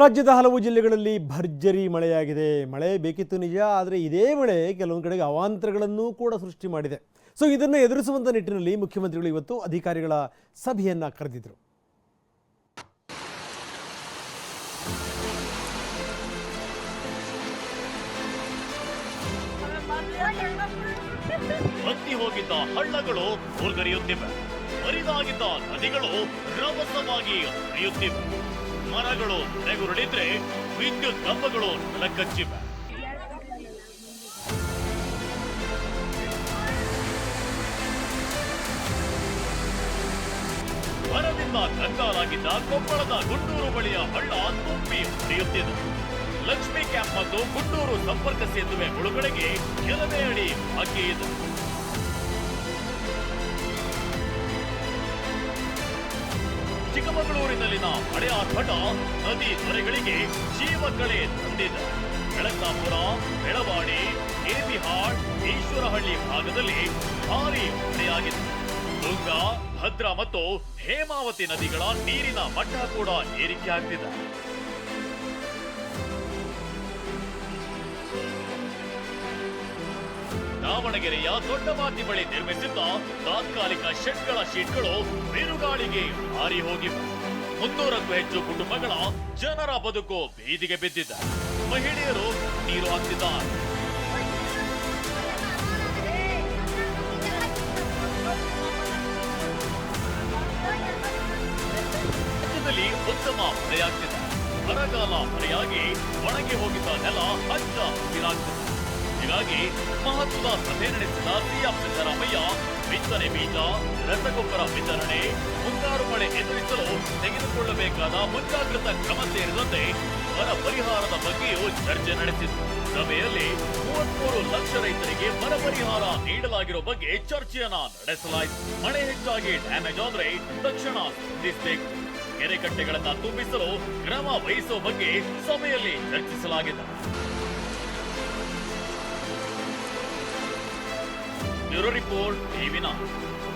ರಾಜ್ಯದ ಹಲವು ಜಿಲ್ಲೆಗಳಲ್ಲಿ ಭರ್ಜರಿ ಮಳೆಯಾಗಿದೆ. ಮಳೆ ಬೇಕಿತ್ತು ನಿಜ, ಆದರೆ ಇದೇ ಮಳೆ ಕೆಲವೊಂದು ಕಡೆಗೆ ಅವಾಂತರಗಳನ್ನು ಕೂಡ ಸೃಷ್ಟಿ ಮಾಡಿದೆ. ಸೊ ಇದನ್ನು ಎದುರಿಸುವಂಥ ನಿಟ್ಟಿನಲ್ಲಿ ಮುಖ್ಯಮಂತ್ರಿಗಳು ಇವತ್ತು ಅಧಿಕಾರಿಗಳ ಸಭೆಯನ್ನು ಕರೆದಿದ್ರು. ಬತ್ತಿ ಹೋಗಿದ್ದ ಹಳ್ಳಗಳು ಹರಿದಾಗಿದ್ದ ನದಿಗಳು ರಭಸವಾಗಿ ಹರಿಯುತ್ತಿವೆ. ಮರಗಳು ನೆಗುರುಳಿದ್ರೆ ವಿದ್ಯುತ್ ಕಂಬಗಳು ನೆಲಕಚ್ಚಿವೆ. ಮರದಿಂದ ಕಂಗಾಲಾಗಿದ್ದ ಕೊಪ್ಪಳದ ಗುಂಡೂರು ಬಳಿಯ ಹಳ್ಳ ತುಂಬಿ ಹರಿಯುತ್ತಿದೆ ಲಕ್ಷ್ಮಿ ಕ್ಯಾಂಪ್ ಮತ್ತು ಗುಂಡೂರು ಸಂಪರ್ಕ ಸೇತುವೆ ಮುಳುಗಡೆಗೆ ಕೆಲವೇ ಅಡಿ ಬಾಕಿ ಇದೆ. ಚಿಕ್ಕಮಗಳೂರಿನಲ್ಲಿನ ಹಳೆಯ ಆರ್ಭಟ ನದಿ ತೊರೆಗಳಿಗೆ ಜೀವ ಕಳೆ ತಂದಿದೆ ಬೆಳಕಾಪುರ ಬೆಳವಾಡಿ, ಕೆಬಿಹಾಳ್, ಈಶ್ವರಹಳ್ಳಿ ಭಾಗದಲ್ಲಿ ಭಾರಿ ಮಳೆಯಾಗಿದೆ. ತುಂಗಾ ಭದ್ರಾ ಮತ್ತು ಹೇಮಾವತಿ ನದಿಗಳ ನೀರಿನ ಮಟ್ಟ ಕೂಡ ಏರಿಕೆ ದಾವಣಗೆರೆಯ ದೊಡ್ಡಬಾತಿ ಬಳಿ ನಿರ್ಮಿಸಿದ್ದ ತಾತ್ಕಾಲಿಕ ಶೆಡ್ಗಳ ಶೀಟ್ಗಳು ಬಿರುಗಾಳಿಗೆ ಹಾರಿ ಹೋಗಿವೆ. ಮುನ್ನೂರಕ್ಕೂ ಹೆಚ್ಚು ಕುಟುಂಬಗಳ ಜನರ ಬದುಕು ಬೀದಿಗೆ ಬಿದ್ದಿದೆ. ಮಹಿಳೆಯರು ನೀರು ಹಾಕ್ತಿದ್ದಾರೆ. ರಾಜ್ಯದಲ್ಲಿ ಉತ್ತಮ ಮಳೆಯಾಗ್ತಿದೆ. ಬರಗಾಲ ಮಳೆಯಾಗಿ ಒಣಗಿ ಹೋಗಿದ್ದ ನೆಲ ಹಚ್ಚ ಹಸಿರಾಗ್ತಿದೆ ಹೀಗಾಗಿ ಮಹತ್ವದ ಸಭೆ ನಡೆಸಿದ ಸಿಎಂ ಸಿದ್ದರಾಮಯ್ಯ, ಬಿತ್ತನೆ ಬೀಜ, ರಸಗೊಬ್ಬರ ವಿತರಣೆ, ಮುಂಗಾರು ಮಳೆ ಎದುರಿಸಲು ತೆಗೆದುಕೊಳ್ಳಬೇಕಾದ ಮುಂಜಾಗ್ರತಾ ಕ್ರಮ ಸೇರಿದಂತೆ ಬರ ಪರಿಹಾರದ ಬಗ್ಗೆಯೂ ಚರ್ಚೆ ನಡೆಸಿತು. ಸಭೆಯಲ್ಲಿ ಮೂವತ್ಮೂರು ಲಕ್ಷ ರೈತರಿಗೆ ಬರ ಪರಿಹಾರ ನೀಡಲಾಗಿರೋ ಬಗ್ಗೆ ಚರ್ಚೆಯನ್ನ ನಡೆಸಲಾಯಿತು. ಮಳೆ ಹೆಚ್ಚಾಗಿ ಡ್ಯಾಮೇಜ್ ಆದ್ರೆ ತಕ್ಷಣ ಸ್ಪಂದಿಸಬೇಕು ಕೆರೆಕಟ್ಟೆಗಳನ್ನ ತುಂಬಿಸಲು ಕ್ರಮ ವಹಿಸುವ ಬಗ್ಗೆ ಸಭೆಯಲ್ಲಿ ಚರ್ಚಿಸಲಾಗಿದೆ. Bureau Report, TV9.